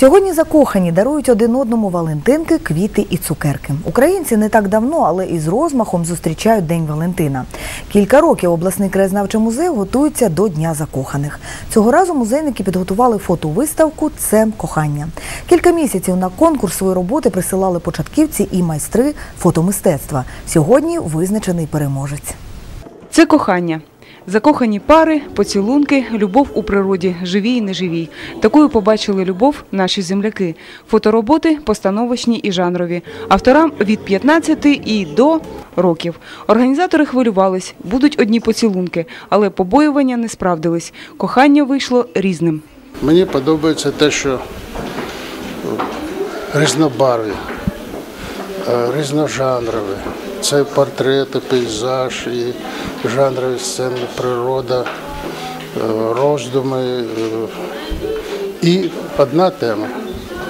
Сьогодні закохані дарують один одному Валентинки, квіти і цукерки. Українці не так давно, але із розмахом зустрічають День Валентина. Кілька років обласний краєзнавчий музей готується до Дня закоханих. Цього разу музейники підготували фотовиставку Це кохання. Кілька місяців на конкурс свої роботи присилали початківці і майстри фотомистецтва. Сьогодні визначений переможець. Це кохання. Закохані пари, поцілунки, любов у природі, живій і неживій. Такою побачили любов наші земляки. Фотороботи постановочні і жанрові. Авторам від 15 і до років. Організатори хвилювались, будуть одні поцілунки, але побоювання не справдились. Кохання вийшло різним. Мені подобається те, що різнобарві, е, різножанрові. Це портрети, пейзаж і жанрові сцени, природа, е, роздуми. е, І одна тема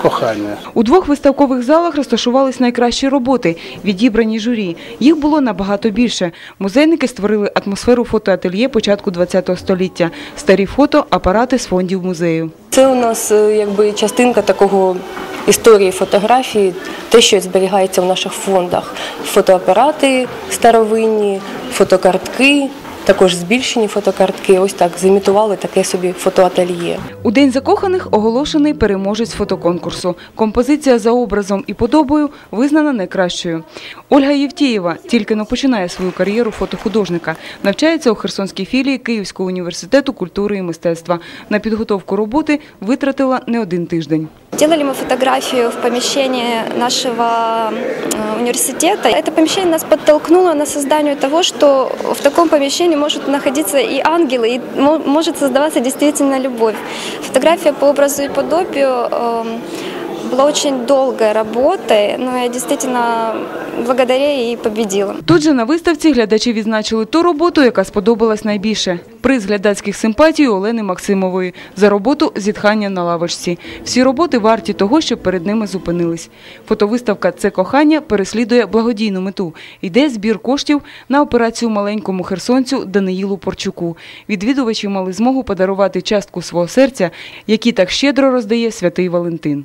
кохання. У двох виставкових залах розташувались найкращі роботи, відібрані журі. Їх було набагато більше. Музейники створили атмосферу фотоательє початку ХХ століття. Старі фото, апарати з фондів музею. Це у нас е, якби частинка такого історії фотографії, те, що зберігається в наших фондах. Фотоапарати старовинні, фотокартки, також збільшені фотокартки. Ось так зімітували таке собі фотоательє. У День закоханих оголошений переможець фотоконкурсу. Композиція за образом і подобою визнана найкращою. Ольга Євтієва тільки но починає свою кар'єру фотохудожника. Навчається у Херсонській філії Київського університету культури і мистецтва. На підготовку роботи витратила не один тиждень. Делали мы фотографию в помещении нашего э, университета. Это помещение нас подтолкнуло на создание того, что в таком помещении может находиться и ангелы, и мо- может создаваться действительно любовь. Фотография по образу и подобию эм, была очень долгой работой, но я действительно благодаря ей победила. Тут же на виставці глядачі відзначили ту роботу, яка сподобалась найбільше. Приз глядацьких симпатій Олени Максимової за роботу зітхання на лавочці. Всі роботи варті того, щоб перед ними зупинились. Фотовиставка Це кохання переслідує благодійну мету. Йде збір коштів на операцію маленькому херсонцю Даниїлу Порчуку. Відвідувачі мали змогу подарувати частку свого серця, які так щедро роздає святий Валентин.